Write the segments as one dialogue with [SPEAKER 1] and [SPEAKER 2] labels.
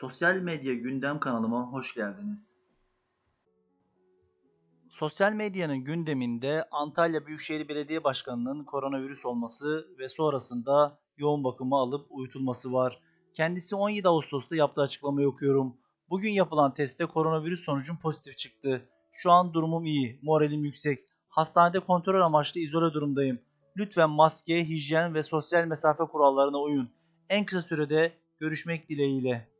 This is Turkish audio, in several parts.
[SPEAKER 1] Sosyal medya gündem kanalıma hoş geldiniz. Sosyal medyanın gündeminde Antalya Büyükşehir Belediye Başkanı'nın koronavirüs olması ve sonrasında yoğun bakıma alıp uyutulması var. Kendisi 17 Ağustos'ta yaptığı açıklamayı okuyorum. Bugün yapılan testte koronavirüs sonucum pozitif çıktı. Şu an durumum iyi, moralim yüksek. Hastanede kontrol amaçlı izole durumdayım. Lütfen maske, hijyen ve sosyal mesafe kurallarına uyun. En kısa sürede görüşmek dileğiyle.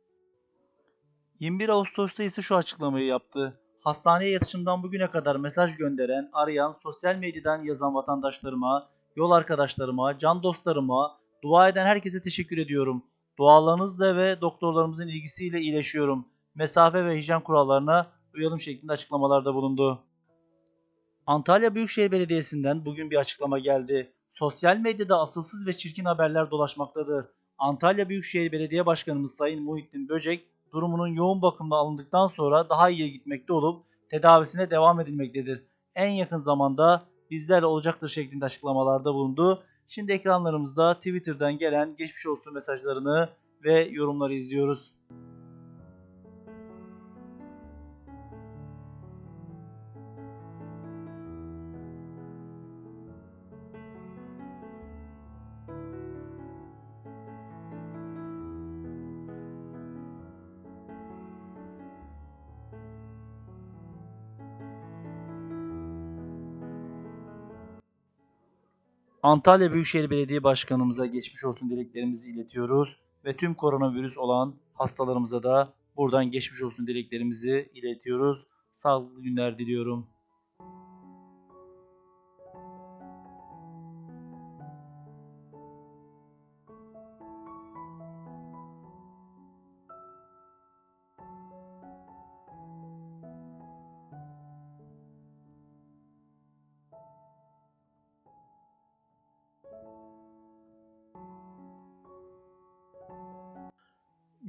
[SPEAKER 1] 21 Ağustos'ta ise şu açıklamayı yaptı. Hastaneye yatışımdan bugüne kadar mesaj gönderen, arayan, sosyal medyadan yazan vatandaşlarıma, yol arkadaşlarıma, can dostlarıma, dua eden herkese teşekkür ediyorum. Dualarınızla ve doktorlarımızın ilgisiyle iyileşiyorum. Mesafe ve hijyen kurallarına uyalım şeklinde açıklamalarda bulundu. Antalya Büyükşehir Belediyesi'nden bugün bir açıklama geldi. Sosyal medyada asılsız ve çirkin haberler dolaşmaktadır. Antalya Büyükşehir Belediye Başkanımız Sayın Muhittin Böcek durumunun yoğun bakımda alındıktan sonra daha iyiye gitmekte olup tedavisine devam edilmektedir. En yakın zamanda bizlerle olacaktır şeklinde açıklamalarda bulundu. Şimdi ekranlarımızda Twitter'dan gelen geçmiş olsun mesajlarını ve yorumları izliyoruz. Antalya Büyükşehir Belediye Başkanımıza geçmiş olsun dileklerimizi iletiyoruz ve tüm koronavirüs olan hastalarımıza da buradan geçmiş olsun dileklerimizi iletiyoruz. Sağlıklı günler diliyorum.